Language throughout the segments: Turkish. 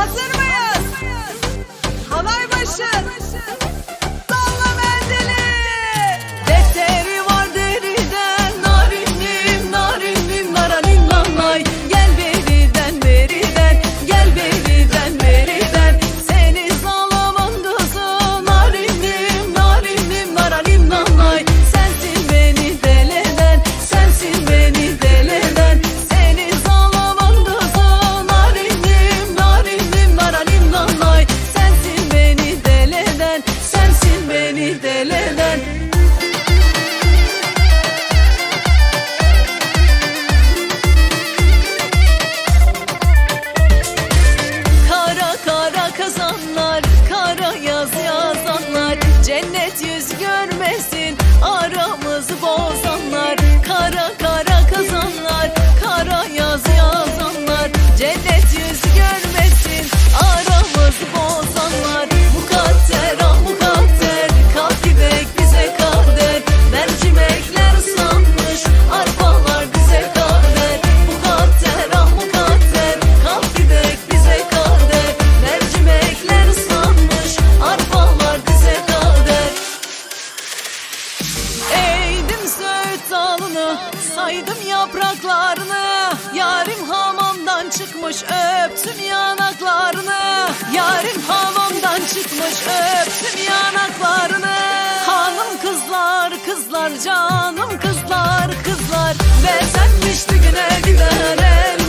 Hazır mı? yapraklarını Yarim hamamdan çıkmış öptüm yanaklarını. Yarim hamamdan çıkmış öptüm yanaklarını. Hanım kızlar kızlar canım kızlar kızlar. Benzenmişti güne güne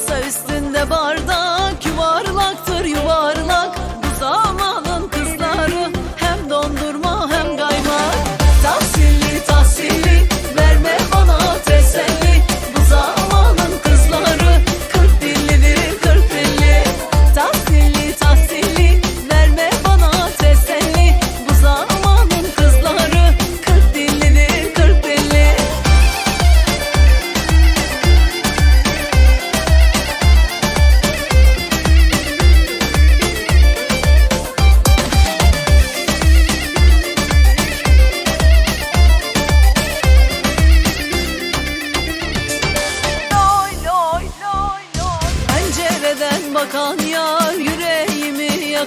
so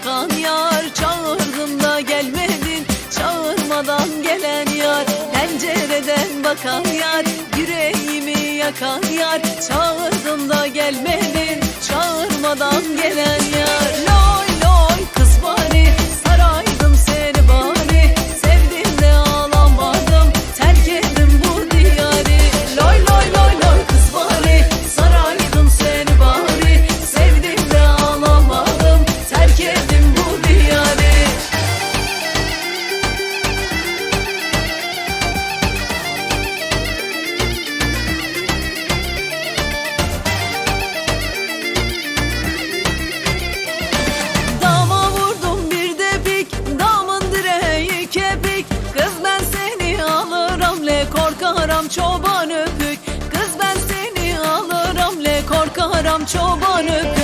Bakan yar çağırdım da gelmedin. Çağırmadan gelen yar Pencereden bakan yar Yüreğimi yakan yar Çağırdım da gelmedin. Çağırmadan gelen yar Loy çobanı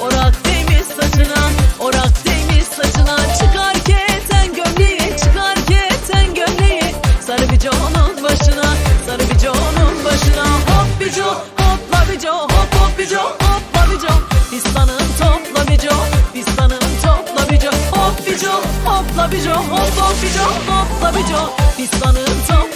Orak temiz saçına Orak temiz saçına Çıkar keten gömleği Çıkar keten gömleği. Sarı bici onun başına Sarı bici onun başına. Hop bici hopla bici Hop hop bici hopla bici Pistanın topla bici Pistanın topla bici Hop bici hopla bici Hop hop bici hopla bici Pistanın topla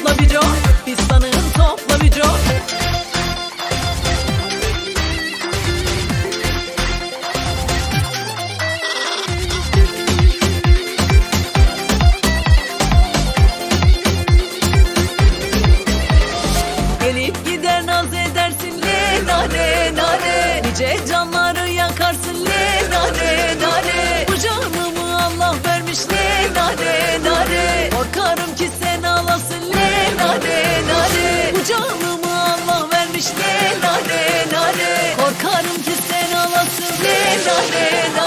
Родина